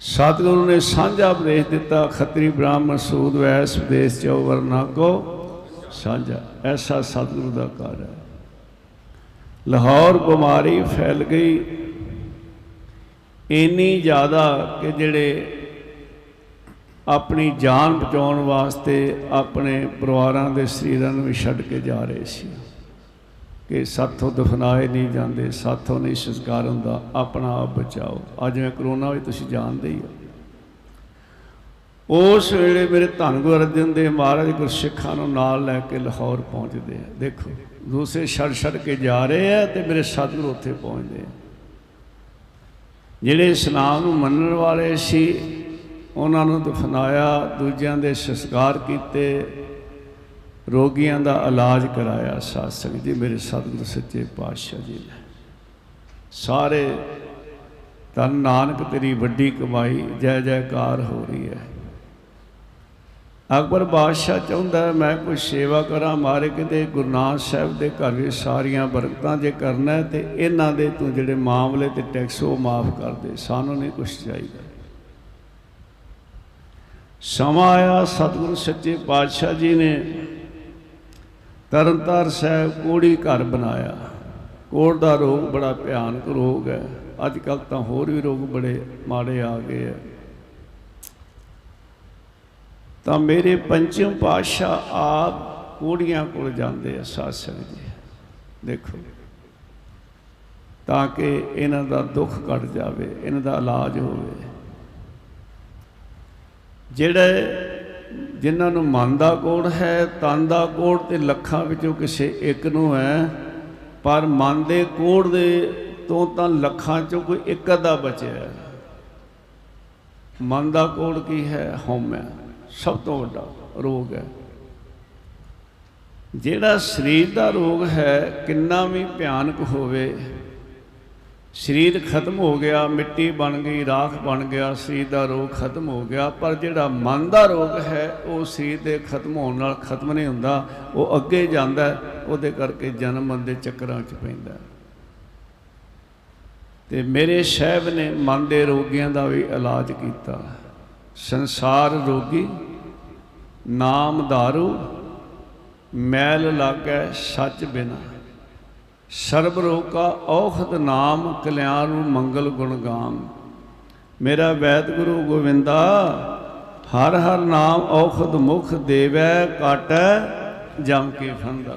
ਸਤਿਗੁਰੂ ਨੇ ਸਾਂਝਾ ਉਪਦੇਸ਼ ਦਿੱਤਾ, ਖੱਤਰੀ ਬ੍ਰਾਹਮਣ ਸੂਦ ਵੈਸ ਉਪਦੇਸ਼ ਚੋ ਵਰਨਾ ਕੋ ਸਾਂਝਾ। ਐਸਾ ਸਤਿਗੁਰੂ ਦਾ ਕਾਰਜ ਹੈ। ਲਾਹੌਰ ਬਿਮਾਰੀ ਫੈਲ ਗਈ। ਇੰਨੀ ਜ਼ਿਆਦਾ ਕਿ ਜਿਹੜੇ ਆਪਣੀ ਜਾਨ ਬਚਾਉਣ ਵਾਸਤੇ ਆਪਣੇ ਪਰਿਵਾਰਾਂ ਦੇ ਸਰੀਰਾਂ ਨੂੰ ਵੀ ਛੱਡ ਕੇ ਜਾ ਰਹੇ ਸੀ। ਕਿ ਸਾਥੋਂ ਦਫਨਾਏ ਨਹੀਂ ਜਾਂਦੇ, ਸਾਥੋਂ ਨਹੀਂ ਸੰਸਕਾਰ ਹੁੰਦਾ, ਆਪਣਾ ਆਪ ਬਚਾਓ। ਅੱਜ ਮੈਂ ਕਰੋਨਾ ਵੀ ਤੁਸੀਂ ਜਾਣਦੇ ਹੀ ਹੋ। ਉਸ ਵੇਲੇ ਮੇਰੇ ਧੰਨ ਗੁਰੂ ਅਰਜਨ ਦੇਵ ਮਹਾਰਾਜ ਗੁਰਸਿੱਖਾਂ ਨੂੰ ਨਾਲ ਲੈ ਕੇ ਲਾਹੌਰ ਪਹੁੰਚਦੇ ਆ। ਦੇਖੋ ਦੂਸਰੇ ਛੱਡ ਛੱਡ ਕੇ ਜਾ ਰਹੇ ਆ ਤੇ ਮੇਰੇ ਸਤਿਗੁਰੂ ਉੱਥੇ ਪਹੁੰਚਦੇ ਆ। ਜਿਹੜੇ ਇਸਲਾਮ ਨੂੰ ਮੰਨਣ ਵਾਲੇ ਸੀ, ਉਹਨਾਂ ਨੂੰ ਦਫਨਾਇਆ ਦੂਜਿਆਂ ਦੇ ਸੰਸਕਾਰ ਕੀਤੇ ਰੋਗੀਆਂ ਦਾ ਇਲਾਜ ਕਰਾਇਆ ਸਾਧ ਸੰਗਤ ਜੀ, ਮੇਰੇ ਸਤਿਗੁਰ ਸੱਚੇ ਪਾਤਸ਼ਾਹ ਜੀ ਨੇ। ਸਾਰੇ ਤਨ ਨਾਨਕ, ਤੇਰੀ ਵੱਡੀ ਕਮਾਈ ਜੈ ਜੈਕਾਰ ਹੋ ਰਹੀ ਹੈ। ਅਕਬਰ ਬਾਦਸ਼ਾਹ ਚਾਹੁੰਦਾ ਮੈਂ ਕੋਈ ਸੇਵਾ ਕਰਾਂ, ਮਾਰੇ ਕਿਤੇ ਗੁਰੂ ਨਾਨਕ ਸਾਹਿਬ ਦੇ ਘਰ ਵਿੱਚ ਸਾਰੀਆਂ ਬਰਕਤਾਂ ਜੇ ਕਰਨਾ ਹੈ, ਤੇ ਇਹਨਾਂ ਦੇ ਤੂੰ ਜਿਹੜੇ ਮਾਮਲੇ ਤੇ ਟੈਕਸ ਉਹ ਮਾਫ ਕਰ ਦੇ, ਸਾਨੂੰ ਨਹੀਂ ਕੁਛ ਚਾਹੀਦਾ। ਸਮਾਂ ਆਇਆ, ਸਤਿਗੁਰੂ ਸੱਚੇ ਪਾਤਸ਼ਾਹ ਜੀ ਨੇ ਤਰਨਤਾਰ ਸਾਹਿਬ ਕੋੜੀ ਘਰ ਬਣਾਇਆ। ਕੋੜ ਦਾ ਰੋਗ ਬੜਾ ਭਿਆਨਕ ਰੋਗ ਹੈ। ਅੱਜ ਕੱਲ ਤਾਂ ਹੋਰ ਵੀ ਰੋਗ ਬੜੇ ਮਾੜੇ ਆ ਗਏ ਆ ਤਾਂ ਮੇਰੇ ਪੰਚਮ ਪਾਤਸ਼ਾਹ ਆਪ ਕੋੜੀਆਂ ਕੋਲ ਜਾਂਦੇ ਆ ਸਾਧ ਸੰਗਤ ਜੀ। ਦੇਖੋ, ਤਾਂ ਕਿ ਇਹਨਾਂ ਦਾ ਦੁੱਖ ਕੱਟ ਜਾਵੇ, ਇਹਨਾਂ ਦਾ ਇਲਾਜ ਹੋਵੇ। ਜਿਹੜੇ ਜਿਨ੍ਹਾਂ ਨੂੰ ਮਨ ਦਾ ਕੋੜ ਹੈ, ਤਨ ਦਾ ਕੋੜ ਤੇ ਲੱਖਾਂ ਵਿੱਚੋਂ ਕਿਸੇ ਇੱਕ ਨੂੰ ਹੈ। ਪਰ ਮਨ ਦੇ ਕੋੜ ਦੇ ਤੋਂ ਤਾਂ ਲੱਖਾਂ ਚੋਂ ਕੋਈ ਇੱਕ ਅੱਧਾ ਬਚਿਆ ਮਨ ਦਾ ਕੋੜ ਕੀ ਹੈ? ਹਉਮੈ। ਸਭ ਤੋਂ ਵੱਡਾ ਰੋਗ ਹੈ। ਜਿਹੜਾ ਸਰੀਰ ਦਾ ਰੋਗ ਹੈ, ਕਿੰਨਾ ਵੀ ਭਿਆਨਕ ਹੋਵੇ ਸਰੀਰ ਖਤਮ ਹੋ ਗਿਆ, ਮਿੱਟੀ ਬਣ ਗਈ, ਰਾਖ ਬਣ ਗਿਆ, ਸਰੀਰ ਦਾ ਰੋਗ ਖਤਮ ਹੋ ਗਿਆ। ਪਰ ਜਿਹੜਾ ਮਨ ਦਾ ਰੋਗ ਹੈ, ਉਹ ਸਰੀਰ ਦੇ ਖਤਮ ਹੋਣ ਨਾਲ ਖਤਮ ਨਹੀਂ ਹੁੰਦਾ। ਉਹ ਅੱਗੇ ਜਾਂਦਾ ਉਹਦੇ ਕਰਕੇ ਜਨਮ ਦੇ ਚੱਕਰਾਂ 'ਚ ਪੈਂਦਾ ਹੈ। ਤੇ ਮੇਰੇ ਸਾਹਿਬ ਨੇ ਮਨ ਦੇ ਰੋਗੀਆਂ ਦਾ ਵੀ ਇਲਾਜ ਕੀਤਾ। ਸੰਸਾਰ ਰੋਗੀ, ਨਾਮ दारू ਮੈਲ ਲਾਗੈ ਸੱਚ ਬਿਨਾ। ਸਰਬ ਰੋਗਾ ਔਖਦ ਨਾਮ ਕਲਿਆਣ ਮੰਗਲ ਗੁਣ ਗਾਮ। ਮੇਰਾ ਵੈਦ ਗੁਰੂ ਗੋਵਿੰਦਾ, ਹਰ ਹਰ ਨਾਮ ਔਖਦ ਮੁਖ ਦੇਵੈ, ਕਾਟੈ ਜਮ ਕੇ ਫੰਦਾ।